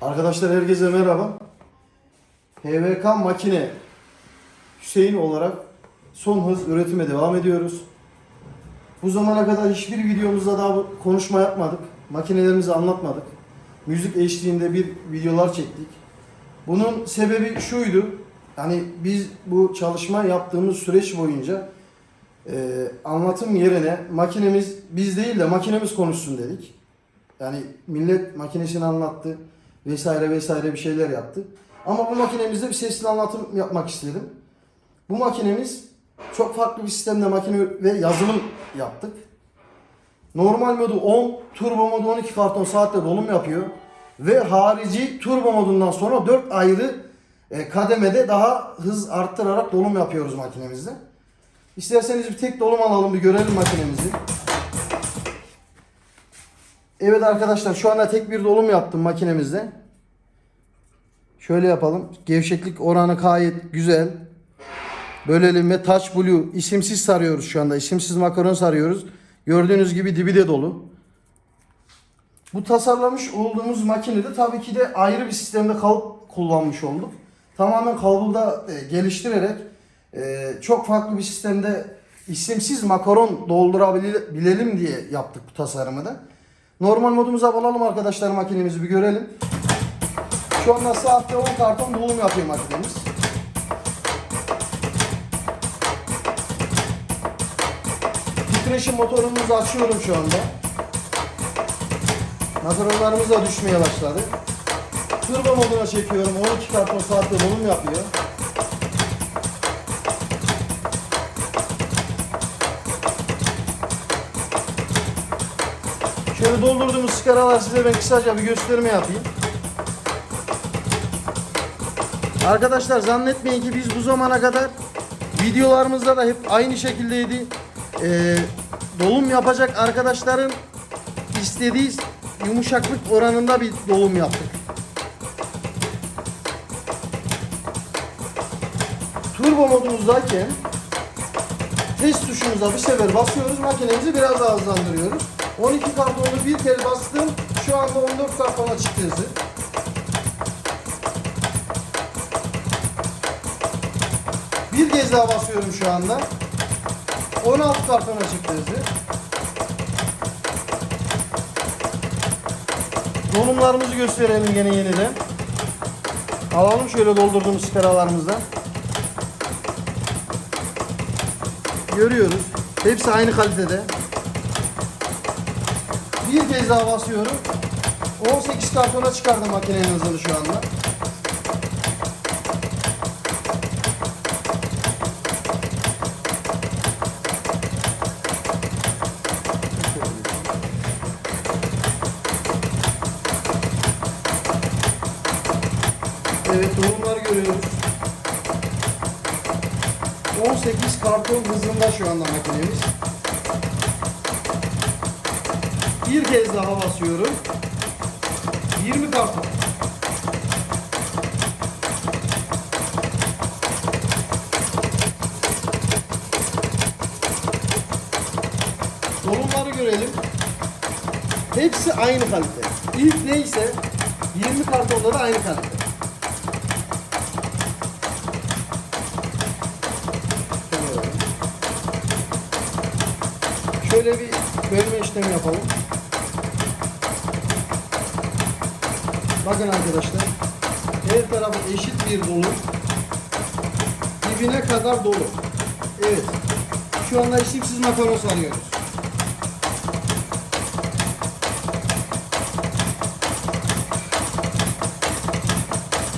Arkadaşlar herkese merhaba. HVK makine Hüseyin olarak son hız üretime devam ediyoruz. Bu zamana kadar hiçbir videomuzda daha konuşma yapmadık. Makinelerimizi anlatmadık. Müzik eşliğinde bir videolar çektik. Bunun sebebi şuydu. Hani biz bu çalışma yaptığımız süreç boyunca e, anlatım yerine makinemiz biz değil de makinemiz konuşsun dedik. Yani millet makinesini anlattı vesaire vesaire bir şeyler yaptı. Ama bu makinemizde bir sesli anlatım yapmak istedim. Bu makinemiz çok farklı bir sistemde makine ve yazılım yaptık. Normal modu 10, turbo modu 12 karton saatte dolum yapıyor. Ve harici turbo modundan sonra 4 ayrı e, kademede daha hız arttırarak dolum yapıyoruz makinemizde. İsterseniz bir tek dolum alalım bir görelim makinemizi. Evet arkadaşlar şu anda tek bir dolum yaptım makinemizde. Şöyle yapalım. Gevşeklik oranı gayet güzel. Bölelim ve Touch Blue isimsiz sarıyoruz şu anda. İsimsiz makaron sarıyoruz. Gördüğünüz gibi dibi de dolu. Bu tasarlamış olduğumuz makinede tabii ki de ayrı bir sistemde kalıp kullanmış olduk. Tamamen kalıbı e, geliştirerek e, çok farklı bir sistemde isimsiz makaron doldurabilelim diye yaptık bu tasarımı da. Normal modumuza alalım arkadaşlar makinemizi bir görelim. Şu anda saatte 10 karton dolum yapıyor makinemiz. Titreşim motorumuzu açıyorum şu anda. Makaronlarımız da düşmeye başladı. Turbo moduna çekiyorum. 12 karton saatte dolum yapıyor. Şöyle doldurduğumuz sigaralar size ben kısaca bir gösterme yapayım. Arkadaşlar zannetmeyin ki biz bu zamana kadar videolarımızda da hep aynı şekildeydi. Ee, dolum yapacak arkadaşların istediği yumuşaklık oranında bir dolum yaptık. Turbo modumuzdayken test tuşumuza bir sefer basıyoruz. Makinemizi biraz daha hızlandırıyoruz. 12 kartonu bir kere bastım. Şu anda 14 kartona çıktı hızı. Bir kez daha basıyorum şu anda. 16 kartona çıktı hızı. Dolumlarımızı gösterelim gene yeniden. Alalım şöyle doldurduğumuz sigaralarımızdan. Görüyoruz. Hepsi aynı kalitede. Bir kez daha basıyorum. 18 kartona çıkardım makinenin hızını şu anda. Evet dolumları görüyoruz. 18 karton hızında şu anda makinemiz. Bir kez daha basıyorum. 20 karton. Dolumları görelim. Hepsi aynı kalite. İlk neyse 20 kartonda da aynı kalite. Şöyle bir bölme işlemi yapalım. Bakın arkadaşlar. Her tarafı eşit bir dolu. Dibine kadar dolu. Evet. Şu anda isimsiz makaron sarıyoruz.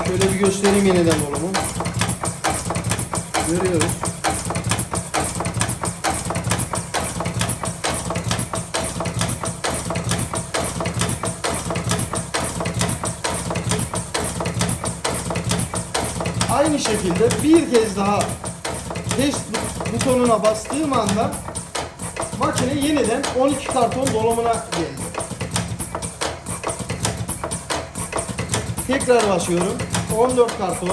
Şöyle bir göstereyim yeniden dolumu. Görüyoruz. Aynı şekilde bir kez daha test butonuna bastığım anda makine yeniden 12 karton dolumuna geldi. Tekrar basıyorum. 14 karton.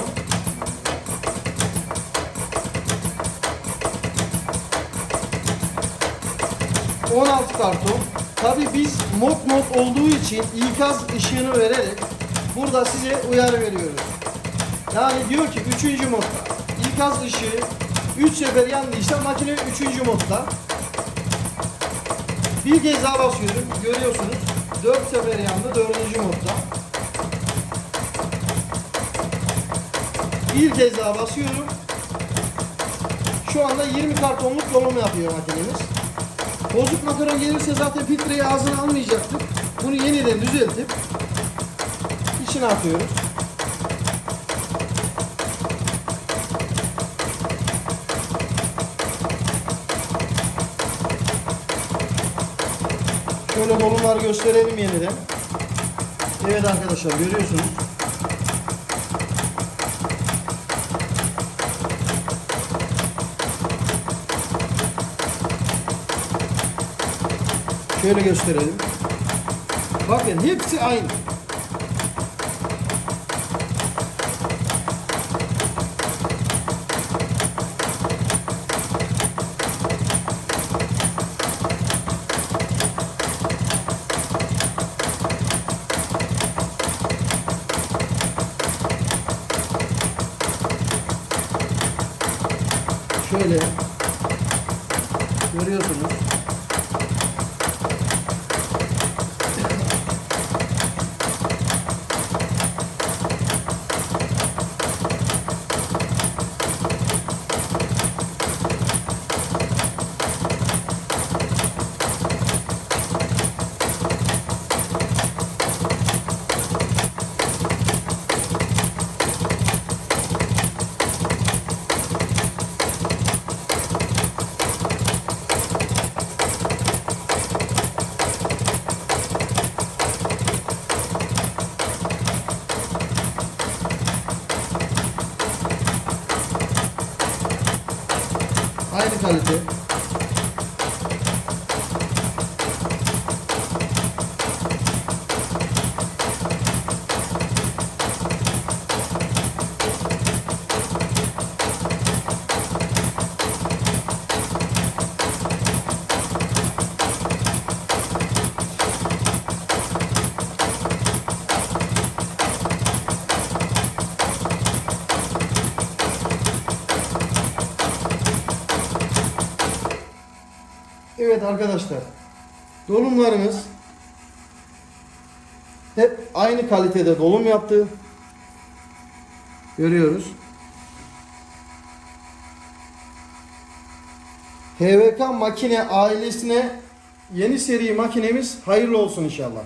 ...16 karton. Tabi biz mod mod olduğu için ikaz ışığını vererek burada size uyarı veriyoruz. Yani diyor ki 3. modda ikaz ışığı 3 sefer yandıysa makine 3. modda. Bir kez daha basıyorum. Görüyorsunuz. 4 sefer yandı 4. modda. Bir kez daha basıyorum. Şu anda 20 kartonluk dolum yapıyor makinemiz. Bozuk makaron gelirse zaten filtreyi ağzına almayacaktık. Bunu yeniden düzeltip içine atıyoruz. Şöyle dolumları gösterelim yeniden. Evet arkadaşlar görüyorsunuz. Şöyle gösterelim. Bakın hepsi aynı. Şöyle görüyorsunuz. Aynı kalite. Evet arkadaşlar. Dolumlarımız hep aynı kalitede dolum yaptı. Görüyoruz. HVK makine ailesine yeni seri makinemiz hayırlı olsun inşallah.